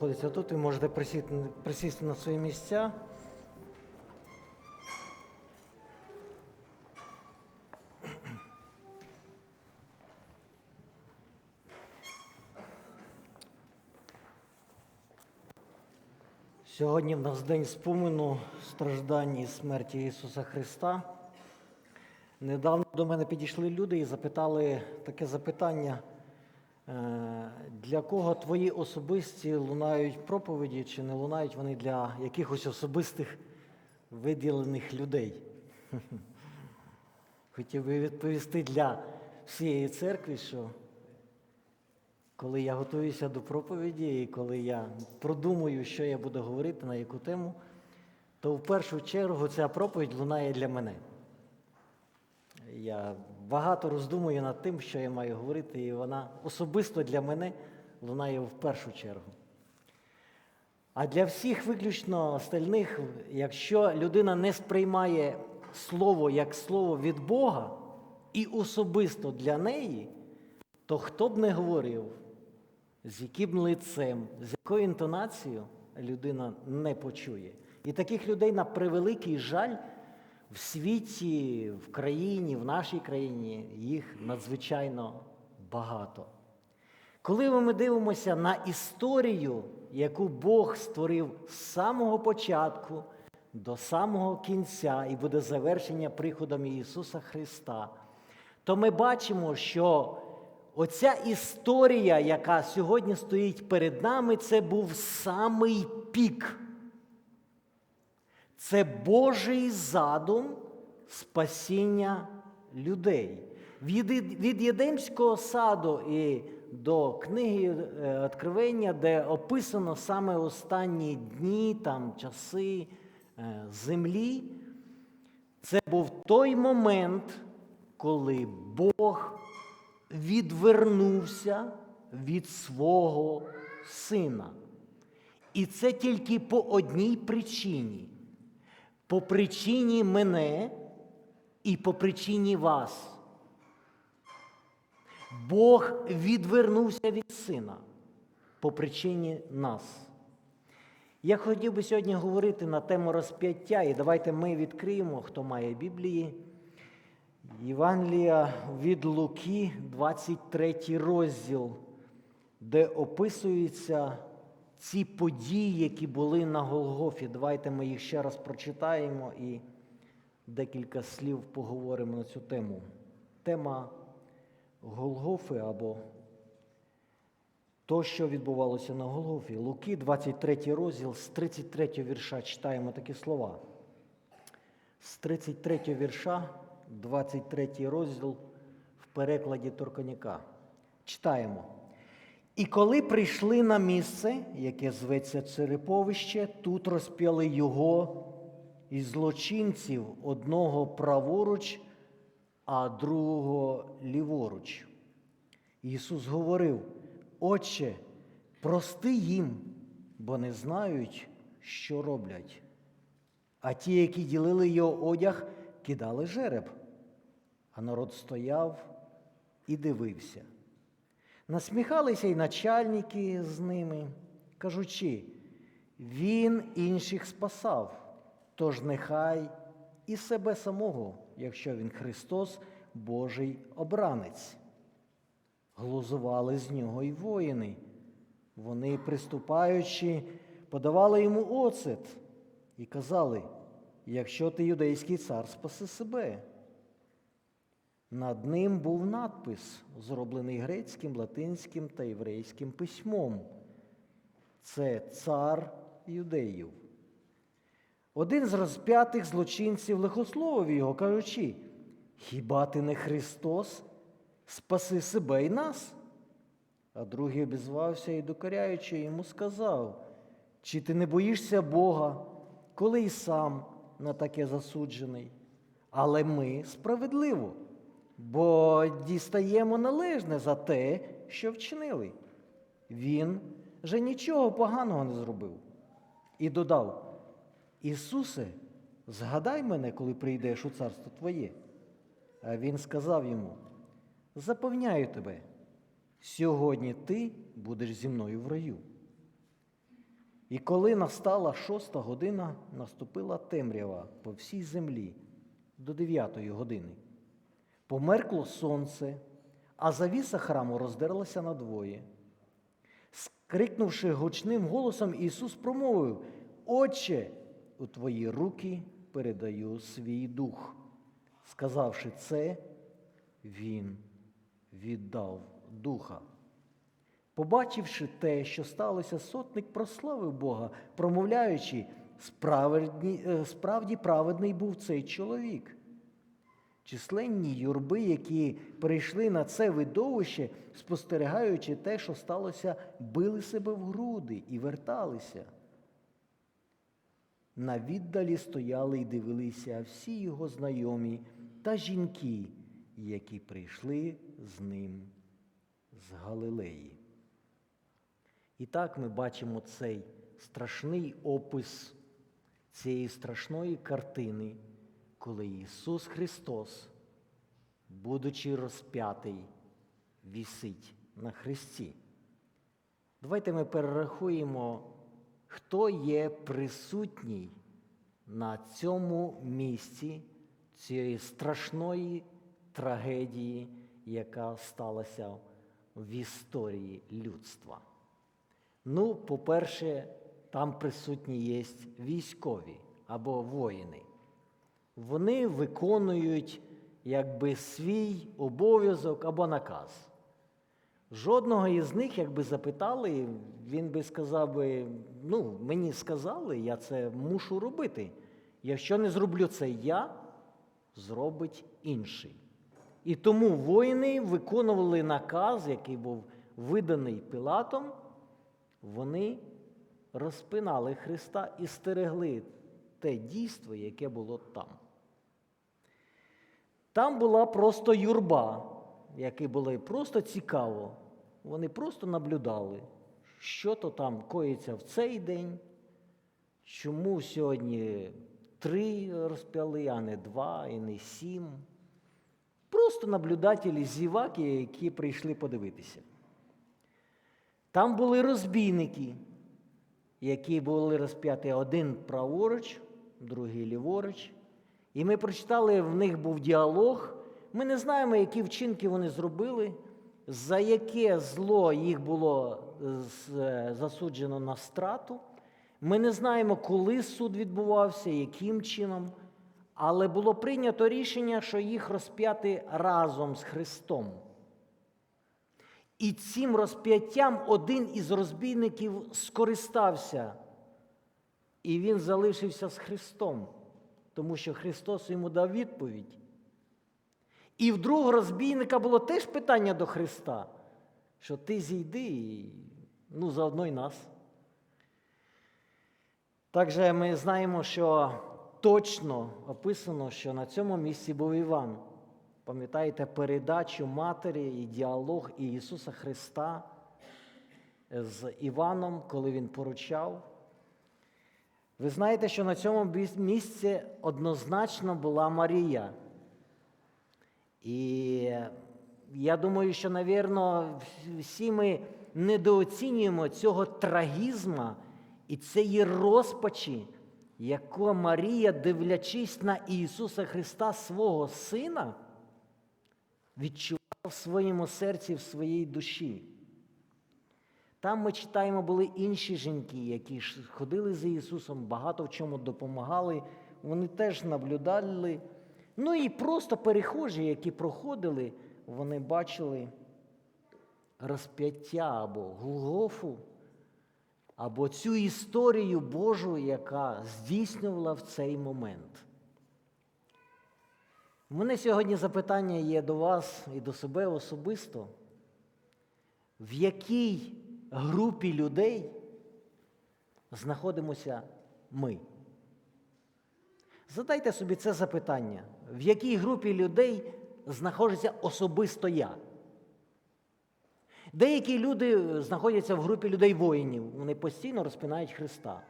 тут, ви можете присісти, присісти на свої місця. Сьогодні в нас день спомину страждань і смерті Ісуса Христа. Недавно до мене підійшли люди і запитали таке запитання, для кого твої особисті лунають проповіді, чи не лунають вони для якихось особистих виділених людей? Хотів би відповісти для всієї церкви, що коли я готуюся до проповіді і коли я продумую, що я буду говорити, на яку тему, то в першу чергу ця проповідь лунає для мене. Я багато роздумую над тим, що я маю говорити, і вона особисто для мене лунає в першу чергу. А для всіх виключно остальних, якщо людина не сприймає слово як слово від Бога і особисто для неї, то хто б не говорив, з яким лицем, з якою інтонацією людина не почує. І таких людей на превеликий жаль в світі, в країні, в нашій країні їх надзвичайно багато. Коли ми дивимося на історію, яку Бог створив з самого початку до самого кінця, і буде завершення приходом Ісуса Христа, то ми бачимо, що оця історія, яка сьогодні стоїть перед нами, це був самий пік. Це Божий задум спасіння людей. Від, від Єдемського саду і до книги е, Откровення, де описано саме останні дні, там, часи е, землі, це був той момент, коли Бог відвернувся від свого сина. І це тільки по одній причині. По причині мене і по причині вас. Бог відвернувся від сина по причині нас. Я хотів би сьогодні говорити на тему розп'яття, і давайте ми відкриємо, хто має Біблії. Євангелія від Луки, 23 розділ, де описуються ці події, які були на Голгофі. Давайте ми їх ще раз прочитаємо і декілька слів поговоримо на цю тему. Тема Голгофи або то, що відбувалося на Голгофі. Луки, 23 розділ, з 33 вірша читаємо такі слова. З 33 вірша, 23 розділ в перекладі Торконяка. Читаємо. І коли прийшли на місце, яке зветься Цереповище, тут розп'яли його і злочинців одного праворуч, а другого ліворуч. Ісус говорив: Отче, прости їм, бо не знають, що роблять. А ті, які ділили його одяг, кидали жереб, а народ стояв і дивився. Насміхалися й начальники з ними, кажучи, він інших спасав, тож нехай і себе самого, якщо він Христос, Божий обранець. Глузували з нього й воїни. Вони, приступаючи, подавали йому оцет і казали, якщо ти юдейський цар, спаси себе. Над ним був надпис, зроблений грецьким, латинським та єврейським письмом. Це цар юдеїв. Один з розп'ятих злочинців лихословив його, кажучи, хіба ти не Христос? Спаси себе і нас. А другий обізвався і, докоряючи йому, сказав, чи ти не боїшся Бога, коли й сам на таке засуджений? Але ми справедливо бо дістаємо належне за те, що вчинили. Він же нічого поганого не зробив. І додав: Ісусе, згадай мене, коли прийдеш у царство Твоє. А Він сказав йому: Запевняю тебе, сьогодні ти будеш зі мною в раю. І коли настала шоста година, наступила темрява по всій землі до дев'ятої години. Померкло сонце, а завіса храму роздерлася надвоє. Скрикнувши гучним голосом, Ісус промовив: Отче, у твої руки передаю свій дух. Сказавши це, Він віддав духа. Побачивши те, що сталося, сотник прославив Бога, промовляючи, справді, е, праведний був цей чоловік. Численні юрби, які прийшли на це видовище, спостерігаючи те, що сталося, били себе в груди і верталися. На віддалі стояли і дивилися всі його знайомі та жінки, які прийшли з ним з Галилеї. І так ми бачимо цей страшний опис цієї страшної картини, коли Ісус Христос, будучи розп'ятий, вісить на хресті. Давайте ми перерахуємо, хто є присутній на цьому місці цієї страшної трагедії, яка сталася в історії людства. Ну, по-перше, там присутні є військові або воїни. Вони виконують якби свій обов'язок або наказ. Жодного із них, якби запитали, він би сказав ну, мені сказали, я це мушу робити. Якщо не зроблю це я, зробить інший. І тому воїни виконували наказ, який був виданий Пилатом, вони розпинали Христа і стерегли те дійство, яке було там. Там була просто юрба, які були просто цікаво. Вони просто наблюдали, що то там коїться в цей день, чому сьогодні три розп'яли, а не два, і не сім. Просто наблюдателі зіваки, які прийшли подивитися. Там були розбійники, які були розп'яті один праворуч, другий ліворуч. І ми прочитали, в них був діалог. Ми не знаємо, які вчинки вони зробили, за яке зло їх було засуджено на страту. Ми не знаємо, коли суд відбувався, яким чином, але було прийнято рішення, що їх розп'яти разом з Христом. І цим розп'яттям один із розбійників скористався, і він залишився з Христом, тому що Христос йому дав відповідь. І в другого розбійника було теж питання до Христа, що ти зійди, і, ну, заодно й нас. Також ми знаємо, що точно описано, що на цьому місці був Іван. Пам'ятаєте передачу матері і діалог Ісуса Христа з Іваном, коли Він поручав. Ви знаєте, що на цьому місці однозначно була Марія. І я думаю, що, навірно, всі ми недооцінюємо цього трагізма і цієї розпачі, яку Марія, дивлячись на Ісуса Христа, свого Сина, відчувала в своєму серці, в своїй душі. Там ми читаємо, були інші жінки, які ходили за Ісусом, багато в чому допомагали, вони теж наблюдали. Ну і просто перехожі, які проходили, вони бачили розп'яття або Голгофу, або цю історію Божу, яка здійснювала в цей момент. У мене сьогодні запитання є до вас і до себе особисто. В якій групі людей знаходимося ми? Задайте собі це запитання. В якій групі людей знаходиться особисто я? Деякі люди знаходяться в групі людей воїнів, вони постійно розпинають Христа.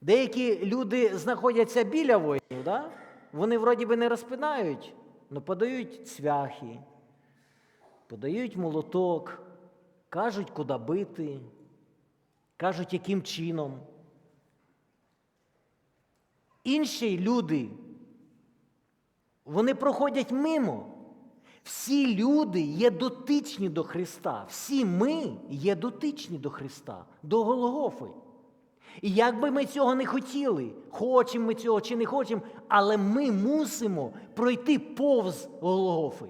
Деякі люди знаходяться біля воїнів, да? вони вроді би не розпинають, але подають цвяхи, подають молоток, кажуть, куди бити. Кажуть, яким чином. Інші люди, вони проходять мимо. Всі люди є дотичні до Христа. Всі ми є дотичні до Христа, до Голгофи. І як би ми цього не хотіли, хочемо ми цього чи не хочемо, але ми мусимо пройти повз Голгофи.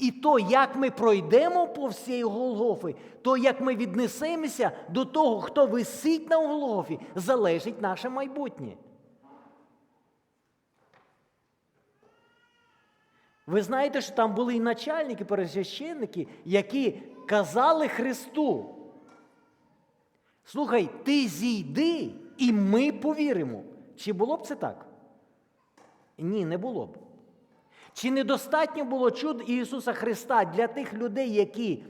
І то, як ми пройдемо повз цієї Голгофи, то як ми віднесемося до того, хто висить на Голгофі, залежить наше майбутнє. Ви знаєте, що там були і начальники, пересвященники, які казали Христу. Слухай, ти зійди, і ми повіримо. Чи було б це так? Ні, не було б. Чи недостатньо було чуд Ісуса Христа для тих людей, які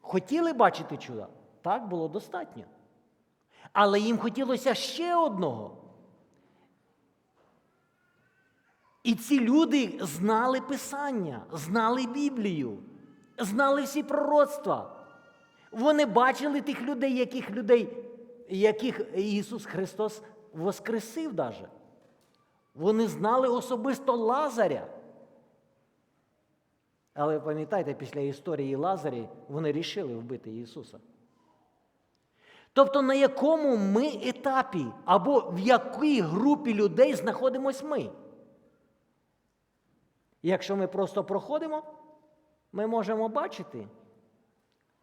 хотіли бачити чуда? Так, було достатньо. Але їм хотілося ще одного. І ці люди знали Писання, знали Біблію, знали всі пророцтва. Вони бачили тих людей, яких людей, яких Ісус Христос воскресив даже. Вони знали особисто Лазаря. Але пам'ятаєте, після історії Лазарі вони рішили вбити Ісуса. Тобто на якому ми етапі або в якій групі людей знаходимось ми? Якщо ми просто проходимо, ми можемо бачити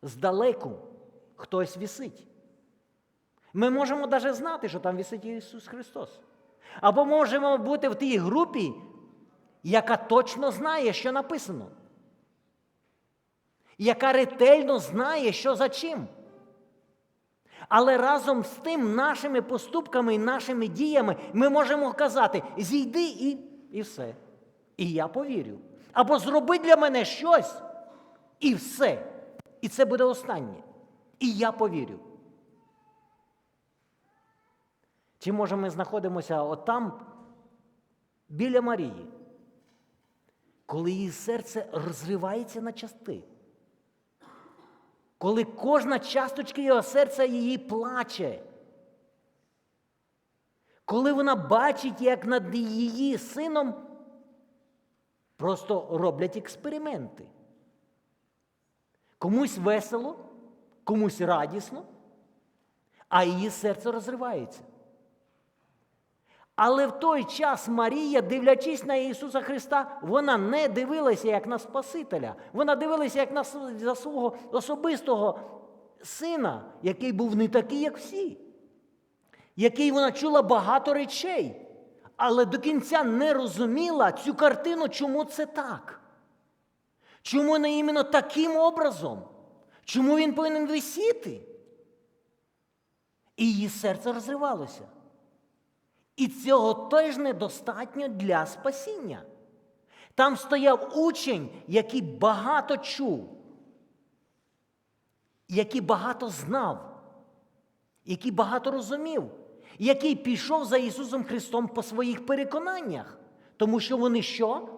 здалеку хтось вісить. Ми можемо навіть знати, що там вісить Ісус Христос. Або можемо бути в тій групі, яка точно знає, що написано, яка ретельно знає, що за чим. Але разом з тим, нашими поступками і нашими діями ми можемо казати: зійди і, і все. І я повірю. Або зроби для мене щось, і все. І це буде останнє. І я повірю. Чи може ми знаходимося отам, біля Марії, коли її серце розривається на части, коли кожна часточка його серця її плаче, коли вона бачить, як над її сином просто роблять експерименти. Комусь весело, комусь радісно, а її серце розривається. Але в той час Марія, дивлячись на Ісуса Христа, вона не дивилася як на Спасителя. Вона дивилася як на за свого особистого сина, який був не такий, як всі, який вона чула багато речей, але до кінця не розуміла цю картину, чому це так. Чому не іменно таким образом? Чому він повинен висіти? І її серце розривалося. І цього теж недостатньо для спасіння. Там стояв учень, який багато чув, який багато знав, який багато розумів, який пішов за Ісусом Христом по своїх переконаннях, тому що вони що?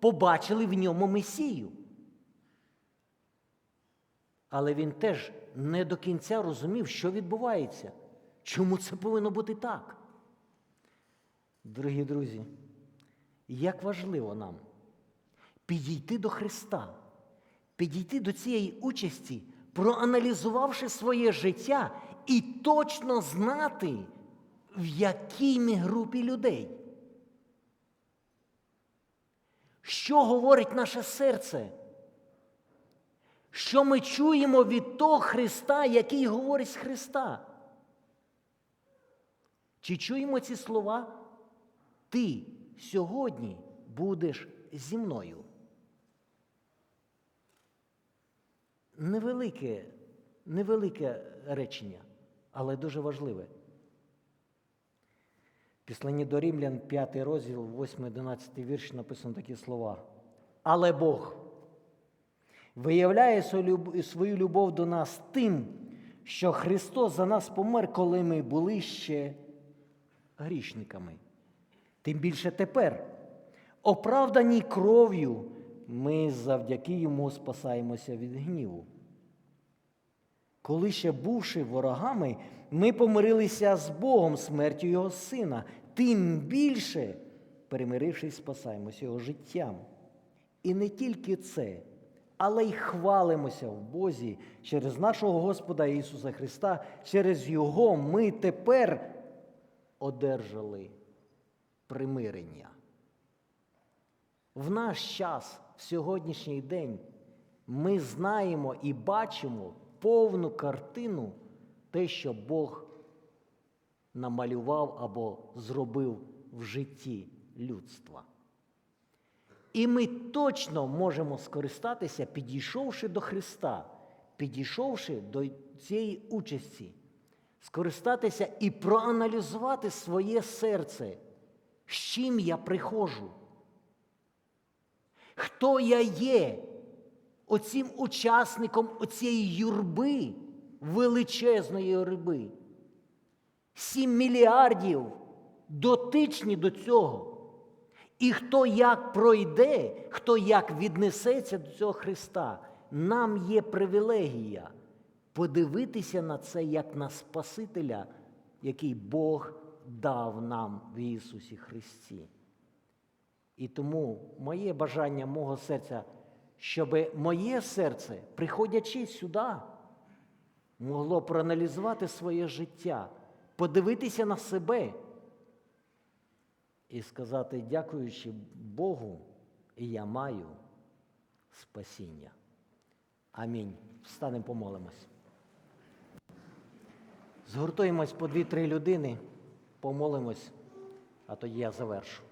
Побачили в ньому Месію. Але він теж не до кінця розумів, що відбувається. Чому це повинно бути так? Дорогі друзі, як важливо нам підійти до Христа, підійти до цієї участі, проаналізувавши своє життя і точно знати, в якій ми групі людей. Що говорить наше серце? Що ми чуємо від того Христа, який говорить з Христа? Чи чуємо ці слова? Ти сьогодні будеш зі мною? Невелике, невелике речення, але дуже важливе. Післанні до Римлян, 5 розділ, 8-11 вірш написано такі слова. Але Бог виявляє свою любов до нас тим, що Христос за нас помер, коли ми були ще грішниками. Тим більше тепер, оправдані кров'ю, ми завдяки йому спасаємося від гніву. коли ще бувши ворогами, ми помирилися з Богом смертю Його Сина, тим більше, перемирившись, спасаємося Його життям. І не тільки це, але й хвалимося в Бозі через нашого Господа Ісуса Христа, через Його ми тепер одержали примирення. В наш час, в сьогоднішній день, ми знаємо і бачимо повну картину те, що Бог намалював або зробив в житті людства. І ми точно можемо скористатися, підійшовши до Христа, підійшовши до цієї участі, скористатися і проаналізувати своє серце, з чим я приходжу. Хто я є оцім учасником оцієї юрби, величезної юрби? Сім мільярдів дотичні до цього. І хто як пройде, хто як віднесеться до цього Христа, нам є привілегія подивитися на це як на Спасителя, який Бог дав нам в Ісусі Христі. І тому моє бажання мого серця, щоб моє серце, приходячи сюди, могло проаналізувати своє життя, подивитися на себе і сказати, дякуючи Богу, я маю спасіння. Амінь. Встанемо, помолимось. Згуртуємось по дві-три людини, помолимось, а тоді я завершу.